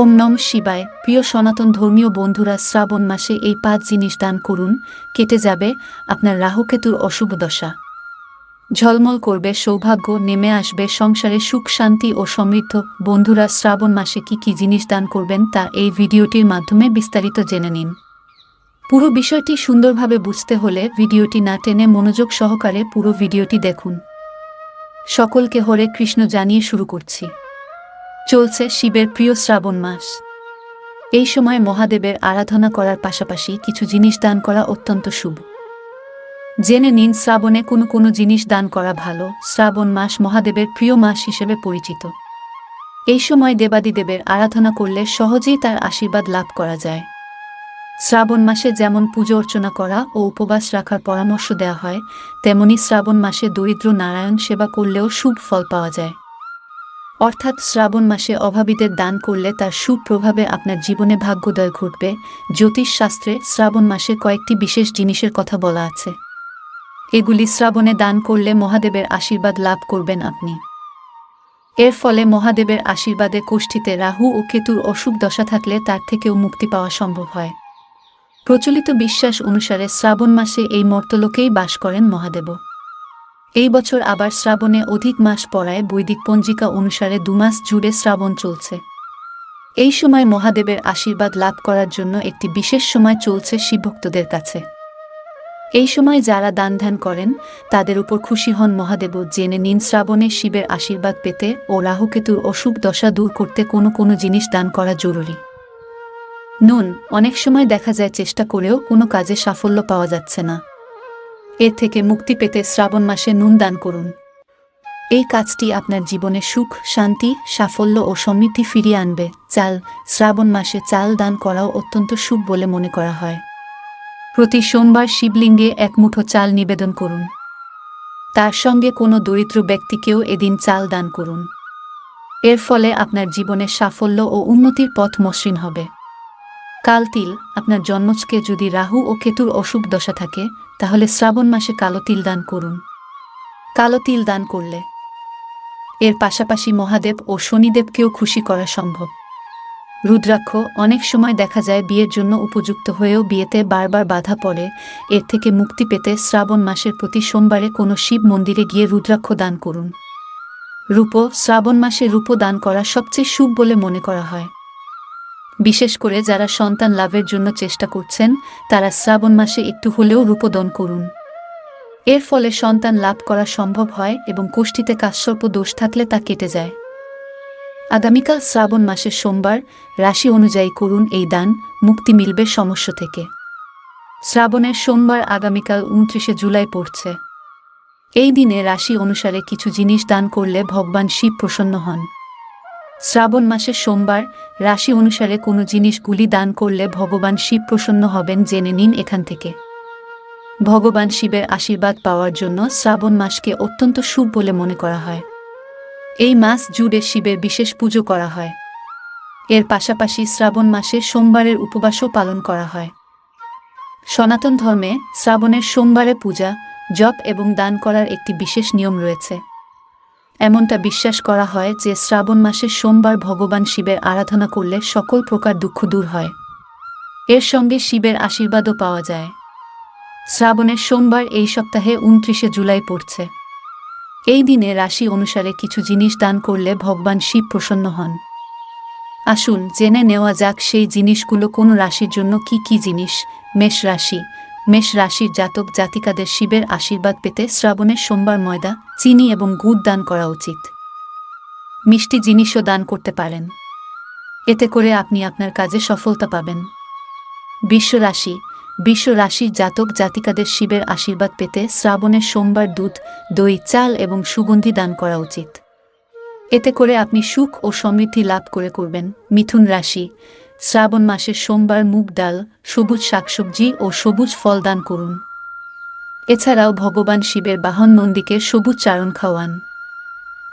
ওম নম শিবায়। প্রিয় সনাতন ধর্মীয় বন্ধুরা, শ্রাবণ মাসে এই পাঁচ জিনিস দান করুন। কেটে যাবে আপনার রাহুকেতুর অশুভ দশা। ঝলমল করবে, সৌভাগ্য নেমে আসবে, সংসারে সুখ, শান্তি ও সমৃদ্ধ। বন্ধুরা, শ্রাবণ মাসে কি কি জিনিস দান করবেন তা এই ভিডিওটির মাধ্যমে বিস্তারিত জেনে নিন। পুরো বিষয়টি সুন্দরভাবে বুঝতে হলে ভিডিওটি না টেনে মনোযোগ সহকারে পুরো ভিডিওটি দেখুন। সকলকে হরে কৃষ্ণ জানিয়ে শুরু করছি। চলছে শিবের প্রিয় শ্রাবণ মাস। এই সময় মহাদেবের আরাধনা করার পাশাপাশি কিছু জিনিস দান করা অত্যন্ত শুভ। জেনে নিন শ্রাবণে কোনো কোনো জিনিস দান করা ভালো, শ্রাবণ মাস মহাদেবের প্রিয় মাস হিসেবে পরিচিত। এই সময় দেবাদিদেবের আরাধনা করলে সহজেই তার আশীর্বাদ লাভ করা যায়। শ্রাবণ মাসে যেমন পুজো অর্চনা করা ও উপবাস রাখার পরামর্শ দেওয়া হয়, তেমনি শ্রাবণ মাসে দরিদ্র নারায়ণ সেবা করলেও শুভ ফল পাওয়া যায়। অর্থাৎ শ্রাবণ মাসে অভাবীদের দান করলে তার সুপ্রভাবে আপনার জীবনে ভাগ্যোদয় ঘটবে। জ্যোতিষ শাস্ত্রে শ্রাবণ মাসে কয়েকটি বিশেষ জিনিসের কথা বলা আছে। এগুলি শ্রাবণে দান করলে মহাদেবের আশীর্বাদ লাভ করবেন আপনি। এর ফলে মহাদেবের আশীর্বাদে কোষ্ঠীতে রাহু ও কেতুর অসুখ দশা থাকলে তার থেকেও মুক্তি পাওয়া সম্ভব হয়। প্রচলিত বিশ্বাস অনুসারে শ্রাবণ মাসে এই মর্তলোকেই বাস করেন মহাদেব এই বছর আবার শ্রাবণে অধিক মাস পড়ায় বৈদিক পঞ্জিকা অনুসারে দুমাস জুড়ে শ্রাবণ চলছে। এই সময় মহাদেবের আশীর্বাদ লাভ করার জন্য একটি বিশেষ সময় চলছে শিবভক্তদের কাছে। এই সময় যারা দান ধ্যান করেন, তাদের উপর খুশি হন মহাদেব জেনে নিন শ্রাবণে শিবের আশীর্বাদ পেতে ও রাহুকেতুর অশুভ দশা দূর করতে কোনো কোনো জিনিস দান করা জরুরি। নুন, অনেক সময় দেখা যায় চেষ্টা করেও কোনো কাজে সাফল্য পাওয়া যাচ্ছে না। এর থেকে মুক্তি পেতে শ্রাবণ মাসে নুন দান করুন। এই কাজটি আপনার জীবনে সুখ, শান্তি, সাফল্য ও সমৃদ্ধি ফিরিয়ে আনবে। চাল, শ্রাবণ মাসে চাল দান করাও অত্যন্ত শুভ বলে মনে করা হয়। প্রতি সোমবার শিবলিঙ্গে এক মুঠো চাল নিবেদন করুন। তার সঙ্গে কোনো দরিদ্র ব্যক্তিকেও এদিন চাল দান করুন। এর ফলে আপনার জীবনে সাফল্য ও উন্নতির পথ মসৃণ হবে। কালতিল, আপনার জন্মজকে যদি রাহু ও কেতুর অশুভ দশা থাকে, তাহলে শ্রাবণ মাসে কালো তিল দান করুন। কালো তিল দান করলে। এর পাশাপাশি মহাদেব ও শনিদেবকেও খুশি করা সম্ভব। রুদ্রাক্ষ অনেক সময় দেখা যায় বিয়ের জন্য উপযুক্ত হয়েও বিয়েতে বারবার বাধা পড়ে, এর থেকে মুক্তি পেতে শ্রাবণ মাসের প্রতি সোমবারে কোনো শিব মন্দিরে গিয়ে রুদ্রাক্ষ দান করুন। রূপ, শ্রাবণ মাসে রূপ দান করা সবচেয়ে শুভ বলে মনে করা হয়। বিশেষ করে যারা সন্তান লাভের জন্য চেষ্টা করছেন, তারা শ্রাবণ মাসে একটু হলেও রূপদন করুন। এর ফলে সন্তান লাভ করা সম্ভব হয় এবং কোষ্ঠীতে কাশ্যপ দোষ থাকলে তা কেটে যায়। আগামীকাল শ্রাবণ মাসের সোমবার, রাশি অনুযায়ী করুন এই দান, মুক্তি মিলবে সমস্যা থেকে। শ্রাবণের সোমবার আগামীকাল উনত্রিশে জুলাই পড়ছে। এই দিনে রাশি অনুসারে কিছু জিনিস দান করলে ভগবান শিব প্রসন্ন হন। শ্রাবণ মাসের সোমবার রাশি অনুসারে কোনো জিনিসগুলি দান করলে ভগবান শিব প্রসন্ন হবেন জেনে নিন এখান থেকে। ভগবান শিবের আশীর্বাদ পাওয়ার জন্য শ্রাবণ মাসকে অত্যন্ত শুভ বলে মনে করা হয়। এই মাস জুড়ে শিবের বিশেষ পুজো করা হয়। এর পাশাপাশি শ্রাবণ মাসে সোমবারের উপবাসও পালন করা হয়। সনাতন ধর্মে শ্রাবণের সোমবারে পূজা, জপ এবং দান করার একটি বিশেষ নিয়ম রয়েছে। এমনটা বিশ্বাস করা হয় যে শ্রাবণ মাসে সোমবার ভগবান শিবের আরাধনা করলে সকল প্রকার দুঃখ দূর হয়। এর সঙ্গে শিবের আশীর্বাদও পাওয়া যায়। শ্রাবণের সোমবার এই সপ্তাহে উনত্রিশে জুলাই পড়ছে। এই দিনে রাশি অনুসারে কিছু জিনিস দান করলে ভগবান শিব প্রসন্ন হন। আসুন জেনে নেওয়া যাক সেই জিনিসগুলো কোন রাশির জন্য কি কি জিনিস, মেষ রাশি মেষ রাশির জাতক জাতিকাদের শিবের আশীর্বাদ পেতে শ্রাবণের সোমবার ময়দা, চিনি এবং গুড় দান করা উচিত। মিষ্টি জিনিসও দান করতে পারেন। এতে করে আপনি আপনার কাজে সফলতা পাবেন। বিশ্ব রাশি, বিশ্ব রাশির জাতক জাতিকাদের শিবের আশীর্বাদ পেতে শ্রাবণের সোমবার দুধ, দই, চাল এবং সুগন্ধি দান করা উচিত। এতে করে আপনি সুখ ও সমৃদ্ধি লাভ করে করবেন। মিথুন রাশি শ্রাবণ মাসের সোমবার মুগ ডাল, সবুজ শাকসবজি ও সবুজ ফল দান করুন। এছাড়াও ভগবান শিবের বাহন নন্দীকে সবুজ চারণ খাওয়ান।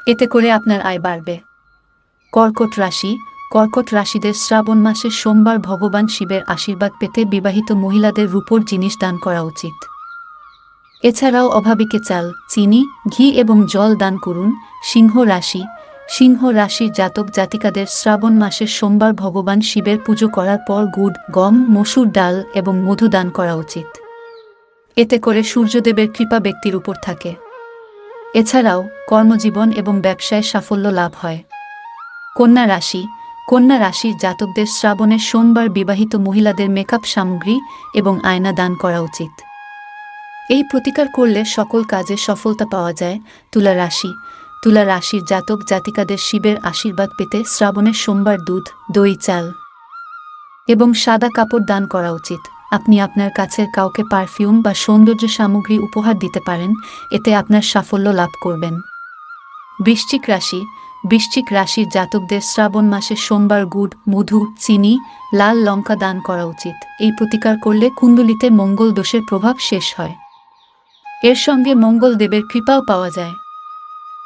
এতে করে আপনার আয় বাড়বে। কর্কট রাশি, কর্কট রাশিদের শ্রাবণ মাসের সোমবার ভগবান শিবের আশীর্বাদ পেতে বিবাহিত মহিলাদের রূপোর জিনিস দান করা উচিত। এছাড়াও অভাবীকে চাল, চিনি, ঘি এবং জল দান করুন। সিংহ রাশি সিংহ রাশির জাতক জাতিকাদের শ্রাবণ মাসের সোমবার ভগবান শিবের পুজো করার পর গুড়, গম, মসুর ডাল এবং মধু দান করা উচিত। এতে করে সূর্যদেবের কৃপা ব্যক্তির উপর থাকে। এছাড়াও, কর্মজীবন এবং ব্যবসায় সাফল্য লাভ হয়। কন্যা রাশি, কন্যা রাশির জাতকদের শ্রাবণের সোমবার বিবাহিত মহিলাদের মেকআপ সামগ্রী এবং আয়না দান করা উচিত। এই প্রতিকার করলে সকল কাজে সফলতা পাওয়া যায়। তুলা রাশি তুলা রাশির জাতক জাতিকাদের শিবের আশীর্বাদ পেতে শ্রাবণের সোমবার দুধ, দই, চাল এবং সাদা কাপড় দান করা উচিত। আপনি আপনার কাছের কাউকে পারফিউম বা সৌন্দর্য সামগ্রী উপহার দিতে পারেন, এতে আপনার সাফল্য লাভ করবেন। বৃশ্চিক রাশি, বৃশ্চিক রাশির জাতকদের শ্রাবণ মাসে সোমবার গুড়, মধু, চিনি, লাল লঙ্কা দান করা উচিত। এই প্রতিকার করলে কুণ্ডলিতে মঙ্গল দোষের প্রভাব শেষ হয়। এর সঙ্গে মঙ্গল দেবের কৃপাও পাওয়া যায়।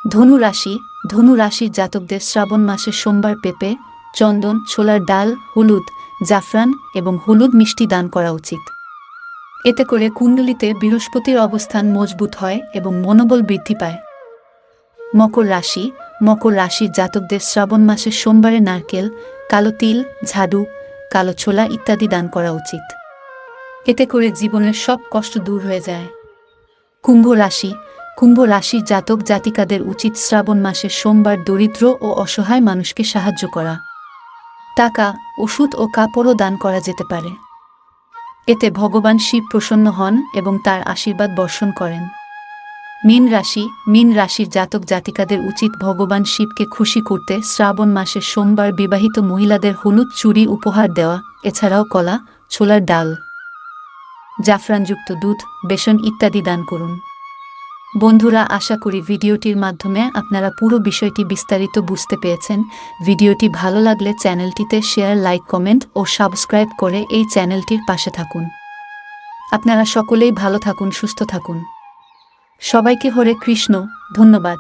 ধনু রাশি ধনু রাশির জাতকদের শ্রাবণ মাসে সোমবার পেঁপে, চন্দন, ছোলার ডাল, হলুদ, জাফরান এবং হলুদ মিষ্টি দান করা উচিত। এতে করে কুণ্ডলিতে বৃহস্পতির অবস্থান মজবুত হয় এবং মনোবল বৃদ্ধি পায়। মকর রাশি, মকর রাশির জাতকদের শ্রাবণ মাসে সোমবারে নারকেল, কালো তিল, ঝাড়ু, কালো ছোলা ইত্যাদি দান করা উচিত। এতে করে জীবনের সব কষ্ট দূর হয়ে যায়। কুম্ভ রাশি কুম্ভ রাশির জাতক জাতিকাদের উচিত শ্রাবণ মাসের সোমবার দরিদ্র ও অসহায় মানুষকে সাহায্য করা। টাকা, ওষুধ ও কাপড়ও দান করা যেতে পারে। এতে ভগবান শিব প্রসন্ন হন এবং তার আশীর্বাদ বর্ষণ করেন। মীন রাশি, মীন রাশির জাতক জাতিকাদের উচিত ভগবান শিবকে খুশি করতে শ্রাবণ মাসের সোমবার বিবাহিত মহিলাদের হলুদ চুরি উপহার দেওয়া, এছাড়াও কলা, ছোলার ডাল, জাফরানযুক্ত দুধ, বেসন ইত্যাদি দান করুন। বন্ধুরা, আশা করি ভিডিওটির মাধ্যমে আপনারা পুরো বিষয়টি বিস্তারিত বুঝতে পেরেছেন। ভিডিওটি ভালো লাগলে চ্যানেলটিতে শেয়ার, লাইক, কমেন্ট ও সাবস্ক্রাইব করে এই চ্যানেলটির পাশে থাকুন। আপনারা সকলেই ভালো থাকুন, সুস্থ থাকুন। সবাইকে হরে কৃষ্ণ, ধন্যবাদ।